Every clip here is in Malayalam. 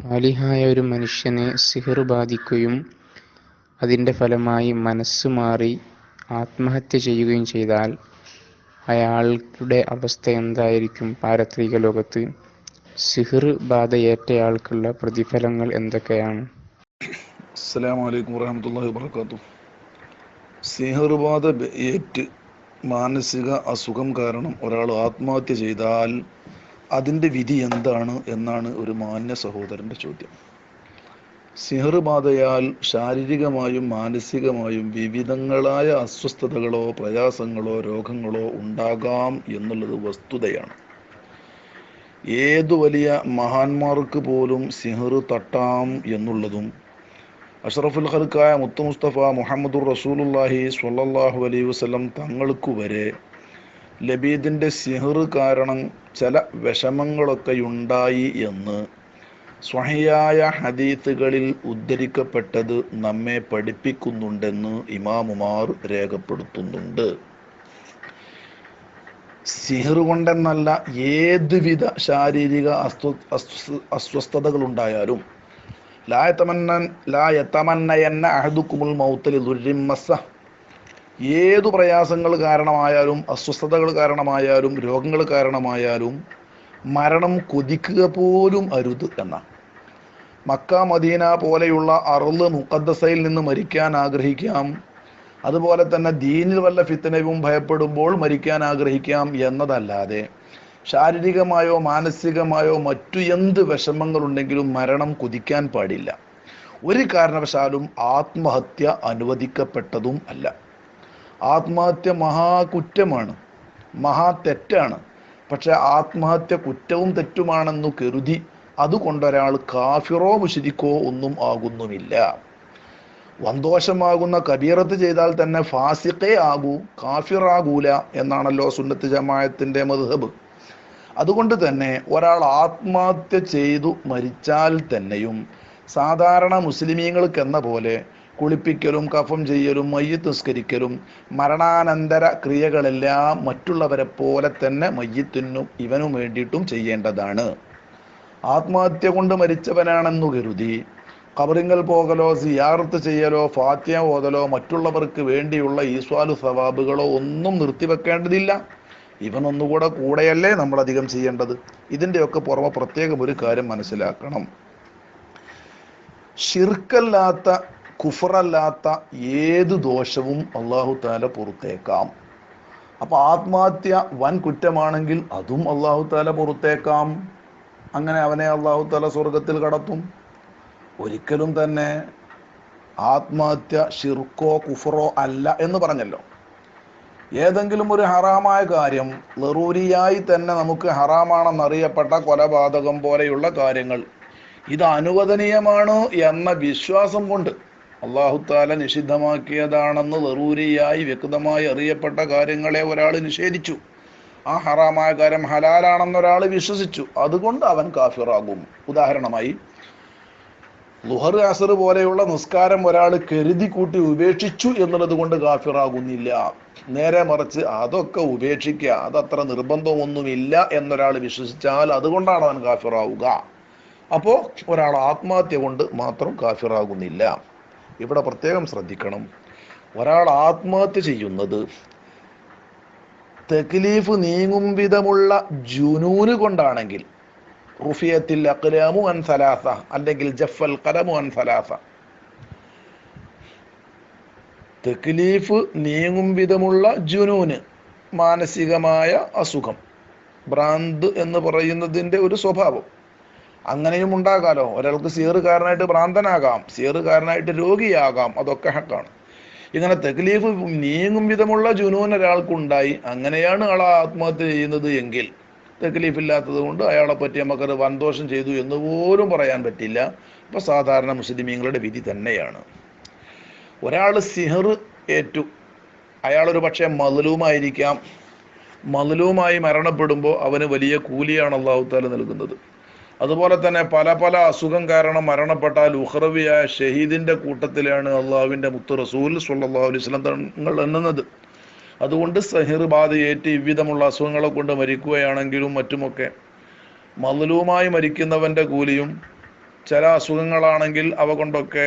സ്വാലിഹായ ഒരു മനുഷ്യനെ സിഹർ ബാധിക്കുകയും അതിന്റെ ഫലമായി മനസ്സ് മാറി ആത്മഹത്യ ചെയ്യുകയും ചെയ്താൽ അയാളുടെ അവസ്ഥ എന്തായിരിക്കും? പാരത്രിക ലോകത്ത് സിഹർ ബാധയേറ്റയാൾക്കുള്ള പ്രതിഫലങ്ങൾ എന്തൊക്കെയാണ്? അസ്സലാമു അലൈക്കും വാത്തു സിഹർ ബാധ ഏറ്റ് മാനസിക അസുഖം കാരണം ഒരാൾ ആത്മഹത്യ ചെയ്താൽ അതിന്റെ വിധി എന്താണ് എന്നാണ് ഒരു മാന്യ സഹോദരന്റെ ചോദ്യം. സിഹർബാധയാൽ ശാരീരികമായും മാനസികമായും വിവിധങ്ങളായ അസ്വസ്ഥതകളോ പ്രയാസങ്ങളോ രോഗങ്ങളോ ഉണ്ടാകാം എന്നുള്ളത് വസ്തുതയാണ്. ഏതു വലിയ മഹാന്മാർക്ക് പോലും സിഹർ തട്ടാം എന്നുള്ളതും അഷറഫുൽ ഖൽക്കായ മുത്തു മുസ്തഫ മുഹമ്മദുർ റസൂലുല്ലാഹി സ്വല്ലല്ലാഹു അലൈഹി വസല്ലം തങ്ങൾക്ക് വരെ ലബീദിന്റെ സിഹർ കാരണം ചില വിഷമങ്ങളൊക്കെ ഉണ്ടായി എന്ന് സ്വഹിയായ ഹദീത്തുകളിൽ ഉദ്ധരിക്കപ്പെട്ടത് നമ്മെ പഠിപ്പിക്കുന്നുണ്ടെന്ന് ഇമാമുമാർ രേഖപ്പെടുത്തുന്നുണ്ട്. സിഹർ കൊണ്ടെന്നല്ല ഏതുവിധ ശാരീരിക അസ്വ അസ്വസ്ഥതകൾ ഉണ്ടായാലും ലായത്തമന്നൻ ലായത്തമന്നയന്ന അഹദുക്കുമുൽ മൗത്തലി ദുരിമസ ഏതു പ്രയാസങ്ങൾ കാരണമായാലും അസ്വസ്ഥതകൾ കാരണമായാലും രോഗങ്ങൾ കാരണമായാലും മരണം കൊതിക്കുക പോലും അരുത് എന്ന മക്ക മദീന പോലെയുള്ള അറുൾ മുക്കദ്സയിൽ നിന്ന് മരിക്കാൻ ആഗ്രഹിക്കാം. അതുപോലെ തന്നെ ദീനിൽ വല്ല ഫിത്തനവും ഭയപ്പെടുമ്പോൾ മരിക്കാൻ ആഗ്രഹിക്കാം എന്നതല്ലാതെ ശാരീരികമായോ മാനസികമായോ മറ്റു എന്ത് വിഷമങ്ങളുണ്ടെങ്കിലും മരണം കൊതിക്കാൻ പാടില്ല. ഒരു കാരണവശാലും ആത്മഹത്യ അനുവദിക്കപ്പെട്ടതും അല്ല. ആത്മഹത്യ മഹാകുറ്റമാണ്. മഹാ തെറ്റാണ് പക്ഷെ ആത്മഹത്യ കുറ്റവും തെറ്റുമാണെന്ന് കരുതി അതുകൊണ്ടൊരാൾ കാഫിറോ മുഷിരിക്കോ ഒന്നും ആകുന്നുമില്ല. വന്തോഷമാകുന്ന കബീറത്ത് ചെയ്താൽ തന്നെ ഫാസിഖേ ആകൂ കാഫിറാകൂല എന്നാണല്ലോ സുന്നത്ത് ജമായത്തിന്റെ മധുഹബ് അതുകൊണ്ട് തന്നെ ഒരാൾ ആത്മഹത്യ ചെയ്തു മരിച്ചാൽ തന്നെയും സാധാരണ മുസ്ലിമീങ്ങൾക്ക് എന്ന പോലെ കുളിപ്പിക്കലും കഫം ചെയ്യലും മയ്യത്ത് നിസ്കരിക്കലും മരണാനന്തര ക്രിയകളെല്ലാം മറ്റുള്ളവരെ പോലെ തന്നെ മയ്യത്തിനും ഇവനും വേണ്ടിയിട്ടും ചെയ്യേണ്ടതാണ്. ആത്മഹത്യ കൊണ്ട് മരിച്ചവനാണെന്നു കരുതി കബറിങ്കൽ പോകലോ സിയാർത്ത് ചെയ്യലോ ഫാത്യ ഓതലോ മറ്റുള്ളവർക്ക് വേണ്ടിയുള്ള ഈസ്വാലു സവാബുകളോ ഒന്നും നിർത്തിവെക്കേണ്ടതില്ല. ഇവനൊന്നുകൂടെ കൂടെയല്ലേ നമ്മൾ അധികം ചെയ്യേണ്ടത്? ഇതിന്റെയൊക്കെ പുറമെ പ്രത്യേകം ഒരു കാര്യം മനസ്സിലാക്കണം. ഷിർക്കല്ലാത്ത കുഫറല്ലാത്ത ഏത് ദോഷവും അള്ളാഹു താല പുറത്തേക്കാം. അപ്പൊ ആത്മഹത്യ വൻ കുറ്റമാണെങ്കിൽ അതും അള്ളാഹു താല പുറത്തേക്കാം. അങ്ങനെ അവനെ അള്ളാഹു താല സ്വർഗത്തിൽ കടത്തും. ഒരിക്കലും തന്നെ ആത്മഹത്യ ഷിർക്കോ കുഫറോ അല്ല എന്ന് പറഞ്ഞല്ലോ. ഏതെങ്കിലും ഒരു ഹറാമായ കാര്യം ലറൂരിയായി തന്നെ നമുക്ക് ഹറാമാണെന്നറിയപ്പെട്ട കൊലപാതകം പോലെയുള്ള കാര്യങ്ങൾ. ഇത് അനുവദനീയമാണ് എന്ന വിശ്വാസം കൊണ്ട് അള്ളാഹുത്താല നിഷിദ്ധമാക്കിയതാണെന്ന് ലറൂരിയായി വ്യക്തമായി അറിയപ്പെട്ട കാര്യങ്ങളെ ഒരാൾ നിഷേധിച്ചു. ആ ഹറാമായ കാര്യം ഹലാലാണെന്ന് ഒരാൾ വിശ്വസിച്ചു. അതുകൊണ്ട് അവൻ കാഫിറാകും. ഉദാഹരണമായി ലുഹർ അസർ പോലെയുള്ള നിസ്കാരം ഒരാൾ കരുതി കൂട്ടി ഉപേക്ഷിച്ചു എന്നുള്ളത് കൊണ്ട് കാഫിറാകുന്നില്ല. നേരെ മറിച്ച് അതൊക്കെ ഉപേക്ഷിക്കുക അതത്ര നിർബന്ധമൊന്നുമില്ല എന്നൊരാൾ വിശ്വസിച്ചാൽ അതുകൊണ്ടാണ് അവൻ കാഫിറാവുക. അപ്പോൾ ഒരാൾ ആത്മഹത്യ കൊണ്ട് മാത്രം കാഫിറാകുന്നില്ല. ഇവിടെ പ്രത്യേകം ശ്രദ്ധിക്കണം. ഒരാൾ ആത്മഹത്യ ചെയ്യുന്നത് തെക്ലീഫ് നീങ്ങും വിധമുള്ള ജുനൂന് കൊണ്ടാണെങ്കിൽ റുഫിയത്തിൽ അക്ലാമു അൻ സലാസ അല്ലെങ്കിൽ ജഫൽ കലമു അൻ സലാസ. തെക്ലീഫ് നീങ്ങും വിധമുള്ള ജുനൂന് മാനസികമായ അസുഖം ഭ്രാന്ത് എന്ന് പറയുന്നതിന്റെ ഒരു സ്വഭാവം. അങ്ങനെയും ഉണ്ടാകാലോ. ഒരാൾക്ക് സീറുകാരനായിട്ട് ഭ്രാന്തനാകാം സീറുകാരനായിട്ട് രോഗിയാകാം അതൊക്കെ ഹക്കാണ്. ഇങ്ങനെ തെക്ലീഫ് നീങ്ങും വിധമുള്ള ജുനൂൻ ഒരാൾക്കുണ്ടായി. അങ്ങനെയാണ് ആൾ ആത്മഹത്യ ചെയ്യുന്നത് എങ്കിൽ. തെക്ലീഫ് ഇല്ലാത്തത് കൊണ്ട് അയാളെ പറ്റി നമുക്കത് വൻദോഷം ചെയ്തു എന്ന് പോലും പറയാൻ പറ്റില്ല. ഇപ്പൊ സാധാരണ മുസ്ലിമീങ്ങളുടെ വിധി തന്നെയാണ്. ഒരാൾ സിഹർ ഏറ്റു. അയാളൊരു പക്ഷേ മതലൂമായിരിക്കാം മതലൂമായി മരണപ്പെടുമ്പോൾ അവന് വലിയ കൂലിയാണ് അള്ളാഹുത്താല നൽകുന്നത്. അതുപോലെ തന്നെ പല പല അസുഖം കാരണം മരണപ്പെട്ടാൽ ഉഹ്റവിയായ ഷഹീദിന്റെ കൂട്ടത്തിലാണ് അള്ളാഹുവിന്റെ മുത്ത് റസൂൽ സുല്ലാഹു സ്വലം തങ്ങൾ എണ്ണുന്നത്. അതുകൊണ്ട് സഹിർ ബാധയേറ്റ് ഇவ்விധമുള്ള അസുഖങ്ങളെ കൊണ്ട് മരിക്കുകയാണെങ്കിലും മറ്റുമൊക്കെ മലലൂമായി മരിക്കുന്നവന്റെ കൂലിയും ചില അസുഖങ്ങളാണെങ്കിൽ അവ കൊണ്ടൊക്കെ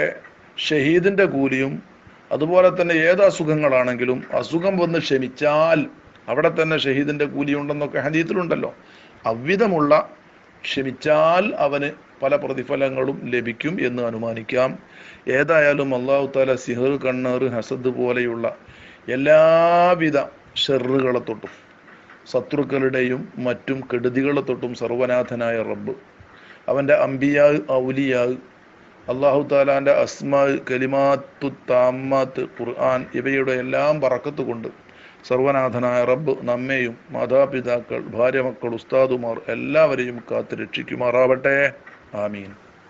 ഷഹീദിന്റെ കൂലിയും അതുപോലെ തന്നെ ഏത് അസുഖങ്ങളാണെങ്കിലും അസുഖം വന്ന് ക്ഷമിച്ചാൽ അവിടെ തന്നെ ഷഹീദിന്റെ കൂലിയുണ്ടെന്നൊക്കെ ഹദീത്തിലുണ്ടല്ലോ. അവിധമുള്ള ക്ഷമിച്ചാൽ അവന് പല പ്രതിഫലങ്ങളും ലഭിക്കും എന്ന് അനുമാനിക്കാം. ഏതായാലും അള്ളാഹു താല സിഹർ കണ്ണർ ഹസദ് പോലെയുള്ള എല്ലാവിധ ഷെറുകളെ തൊട്ടും ശത്രുക്കളുടെയും മറ്റും കെടുതികളെ തൊട്ടും സർവനാഥനായ റബ്ബ് അവന്റെ അമ്പിയാ ഔലിയാ അള്ളാഹു താലാന്റെ അസ്മാ കലിമാത്തു താമാത്ത് ഖുർആൻ ഇവയുടെ എല്ലാം പറക്കത്ത് കൊണ്ട് സർവനാഥനായ റബ്ബ് നമ്മെയും മാതാപിതാക്കൾ ഭാര്യ മക്കൾ ഉസ്താദുമാർ എല്ലാവരെയും കാത്ത് രക്ഷിക്കുമാറാവട്ടെ. ആമീൻ.